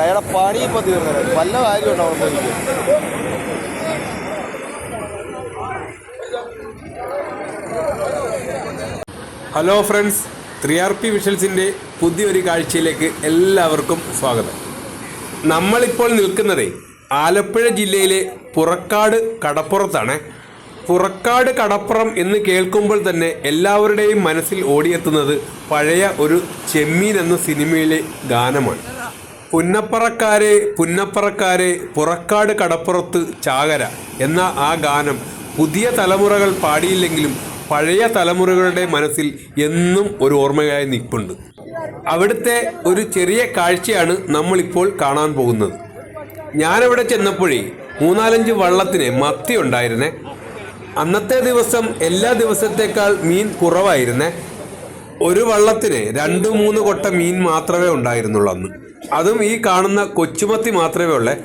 അയാളെ പണി ഇപ്പൊ തീർന്നത് വല്ല അവിടെ പോയി hello friends three R P വിഷൽസിന്റെ പുതിയൊരു കാഴ്ചയിലേക്ക് എല്ലാവർക്കും സ്വാഗതം. നമ്മളിപ്പോൾ നിൽക്കുന്നത് ആലപ്പുഴ ജില്ലയിലെ പുറക്കാട് കടപ്പുറത്താണ്. പുറക്കാട് കടപ്പുറം എന്ന് കേൾക്കുമ്പോൾ തന്നെ എല്ലാവരുടെയും മനസ്സിൽ ഓടിയെത്തുന്നത് പഴയ ഒരു ചെമ്മീൻ എന്ന സിനിമയിലെ ഗാനമാണ്. പുന്നപ്പറക്കാരെ പുന്നപ്പറക്കാരെ പുറക്കാട് കടപ്പുറത്ത് ചാകര എന്ന ആ ഗാനം പുതിയ തലമുറകൾ പാടിയില്ലെങ്കിലും പഴയ തലമുറകളുടെ മനസ്സിൽ എന്നും ഒരു ഓർമ്മയായി നിൽപ്പുണ്ട്. അവിടുത്തെ ഒരു ചെറിയ കാഴ്ചയാണ് നമ്മളിപ്പോൾ കാണാൻ പോകുന്നത്. ഞാനവിടെ ചെന്നപ്പോഴേ മൂന്നാലഞ്ച് വള്ളത്തിന് മത്തി ഉണ്ടായിരുന്നേ. അന്നത്തെ ദിവസം എല്ലാ ദിവസത്തേക്കാൾ മീൻ കുറവായിരുന്നേ. ഒരു വള്ളത്തിന് രണ്ട് മൂന്ന് കൊട്ട മീൻ മാത്രമേ ഉണ്ടായിരുന്നുള്ളൂ അന്ന്. അതും ഈ കാണുന്ന കൊച്ചുമത്തി മാത്രമേ ഉള്ളേ.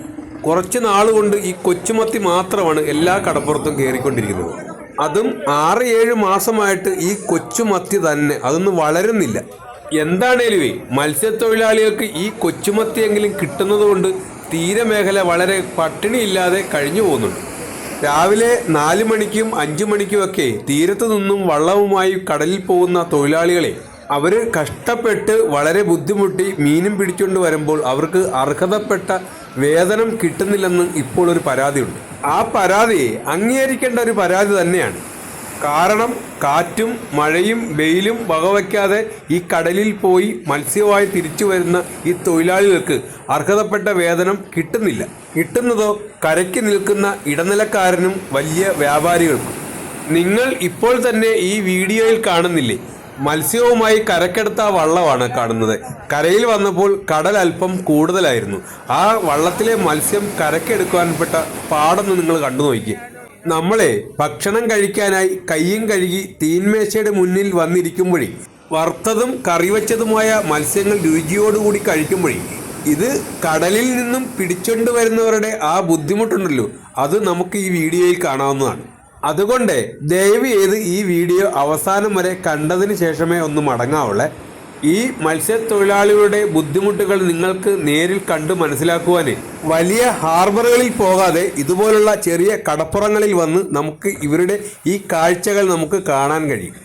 കുറച്ച് നാളുകൊണ്ട് ഈ കൊച്ചുമത്തി മാത്രമാണ് എല്ലാ കടപ്പുറത്തും കയറിക്കൊണ്ടിരിക്കുന്നത്. അതും ആറ് ഏഴ് മാസമായിട്ട് ഈ കൊച്ചുമത്തി തന്നെ അതൊന്നും വളരുന്നില്ല. എന്താണേലുവേ മത്സ്യത്തൊഴിലാളികൾക്ക് ഈ കൊച്ചുമത്തിയെങ്കിലും കിട്ടുന്നതുകൊണ്ട് തീരമേഖല വളരെ പട്ടിണിയില്ലാതെ കഴിഞ്ഞു പോകുന്നുണ്ട്. രാവിലെ നാല് മണിക്കും അഞ്ചു മണിക്കുമൊക്കെ തീരത്തു നിന്നും വള്ളവുമായി കടലിൽ പോകുന്ന തൊഴിലാളികളെ അവർ കഷ്ടപ്പെട്ട് വളരെ ബുദ്ധിമുട്ടി മീനും പിടിച്ചുകൊണ്ട് വരുമ്പോൾ അവർക്ക് അർഹതപ്പെട്ട വേതനം കിട്ടുന്നില്ലെന്ന് ഇപ്പോൾ ഒരു പരാതിയുണ്ട്. ആ പരാതി അംഗീകരിക്കേണ്ട ഒരു പരാതി തന്നെയാണ്. കാരണം കാറ്റും മഴയും വെയിലും വകവയ്ക്കാതെ ഈ കടലിൽ പോയി മത്സ്യമായി തിരിച്ചു വരുന്ന ഈ തൊഴിലാളികൾക്ക് അർഹതപ്പെട്ട വേതനം കിട്ടുന്നില്ല. കിട്ടുന്നതോ കരയ്ക്ക് നിൽക്കുന്ന ഇടനിലക്കാരനും വലിയ വ്യാപാരികൾക്കും. നിങ്ങൾ ഇപ്പോൾ തന്നെ ഈ വീഡിയോയിൽ കാണുന്നില്ലേ? മത്സ്യവുമായി കരക്കെടുത്ത വള്ളമാണ് കാണുന്നത്. കരയിൽ വന്നപ്പോൾ കടൽ അല്പം കൂടുതലായിരുന്നു. ആ വള്ളത്തിലെ മത്സ്യം കരക്കെടുക്കാൻപ്പെട്ട പാടൊന്ന് നിങ്ങൾ കണ്ടു നോക്കിയേ നമ്മളെ ഭക്ഷണം കഴിക്കാനായി കയ്യും കഴുകി തീന്മേശയുടെ മുന്നിൽ വന്നിരിക്കുമ്പോഴേ വറുത്തതും കറിവച്ചതുമായ മത്സ്യങ്ങൾ രുചിയോടുകൂടി കഴിക്കുമ്പോഴേ ഇത് കടലിൽ നിന്നും പിടിച്ചോണ്ട് വരുന്നവരുടെ ആ ബുദ്ധിമുട്ടുണ്ടല്ലോ. അത് നമുക്ക് ഈ വീഡിയോയിൽ കാണാവുന്നതാണ്. അതുകൊണ്ട് ദയവ് ചെയ്ത് ഈ വീഡിയോ അവസാനം വരെ കണ്ടതിന് ശേഷമേ ഒന്ന് മടങ്ങാവുള്ളേ. ഈ മത്സ്യത്തൊഴിലാളികളുടെ ബുദ്ധിമുട്ടുകൾ നിങ്ങൾക്ക് നേരിൽ കണ്ട് മനസ്സിലാക്കുവാൻ വലിയ ഹാർബറുകളിൽ പോകാതെ ഇതുപോലുള്ള ചെറിയ കടപ്പുറങ്ങളിൽ വന്ന് നമുക്ക് ഇവരുടെ ഈ കാഴ്ചകൾ നമുക്ക് കാണാൻ കഴിയും.